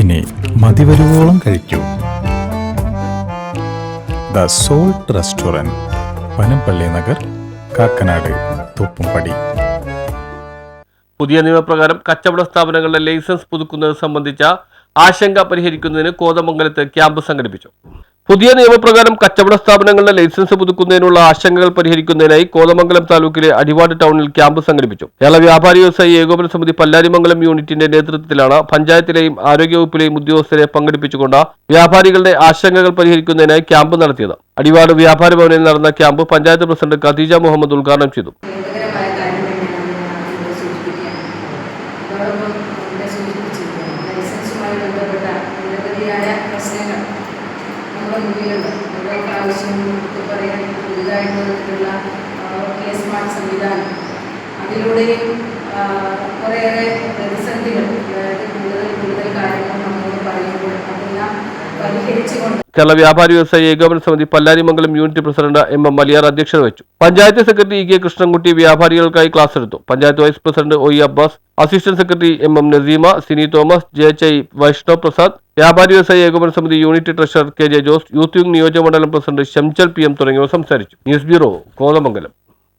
ഇനി മതിവരുവോളം കഴിക്കൂ. The salt restaurant Panampilly Nagar Kakkanad Thoppumpady. പുതിയ നിയമപ്രകാരം കച്ചവട സ്ഥാപനങ്ങളുടെ ലൈസൻസ് പുതുക്കുന്നത് സംബന്ധിച്ച ആശങ്ക പരിഹരിക്കുന്നതിന് കോതമംഗലത്ത് ക്യാമ്പ് സംഘടിപ്പിച്ചു. പുതിയ നിയമപ്രകാരം കച്ചവട സ്ഥാപനങ്ങളുടെ ലൈസൻസ് പുതുക്കുന്നതിനുള്ള ആശങ്കകൾ പരിഹരിക്കുന്നതിനായി കോതമംഗലം താലൂക്കിലെ അടിവാട് ടൗണിൽ ക്യാമ്പ് സംഘടിപ്പിച്ചു. കേരള വ്യാപാരി വ്യവസായി ഏകോപന സമിതി പല്ലാരിമംഗലം യൂണിറ്റിന്റെ നേതൃത്വത്തിലാണ് പഞ്ചായത്തിലെയും ആരോഗ്യവകുപ്പിലെയും ഉദ്യോഗസ്ഥരെ പങ്കെടുപ്പിച്ചുകൊണ്ട് വ്യാപാരികളുടെ ആശങ്കകൾ പരിഹരിക്കുന്നതിനായി ക്യാമ്പ് നടത്തിയത്. അടിവാട് വ്യാപാര ഭവനിൽ നടന്ന ക്യാമ്പ് പഞ്ചായത്ത് പ്രസിഡന്റ് ഖദീജ മുഹമ്മദ് ഉദ്ഘാടനം ചെയ്തു. പ്രശ്നങ്ങൾ നമ്മുടെ മുന്നിലുണ്ട് ഓരോ പ്രാവശ്യവും എടുത്തു പറയാൻ പുതുതായിട്ട് വന്നിട്ടുള്ള കെ സ്മാർട്ട് സംവിധാനം അതിലൂടെയും കുറേയേറെ പ്രതിസന്ധികൾ അതായത് കൂടുതൽ കൂടുതൽ കാര്യങ്ങൾ നമ്മളോട് പറയുമ്പോൾ അതെല്ലാം പരിഹരിച്ചുകൊണ്ട് കേരള വ്യാപാരി വ്യവസായി ഏകോപന സമിതി Pallarimangalam unit president M M Maliyar അധ്യക്ഷത വഹിച്ചു. Panchayat secretary E K Krishnankutty വ്യാപാരികൾക്കായി class എടുത്തു. Panchayat vice president O E Abbas assistant secretary M M Naseema Sini Thomas J I Vaishnav Prasad വ്യാപാരി വ്യവസായി ഏകോപന സമിതി unit treasurer K J Jose youth wing നിയോജകമണ്ഡലം president Shamchal P M തുടങ്ങിയവർ സംസാരിച്ചു. News bureau Kothamangalam.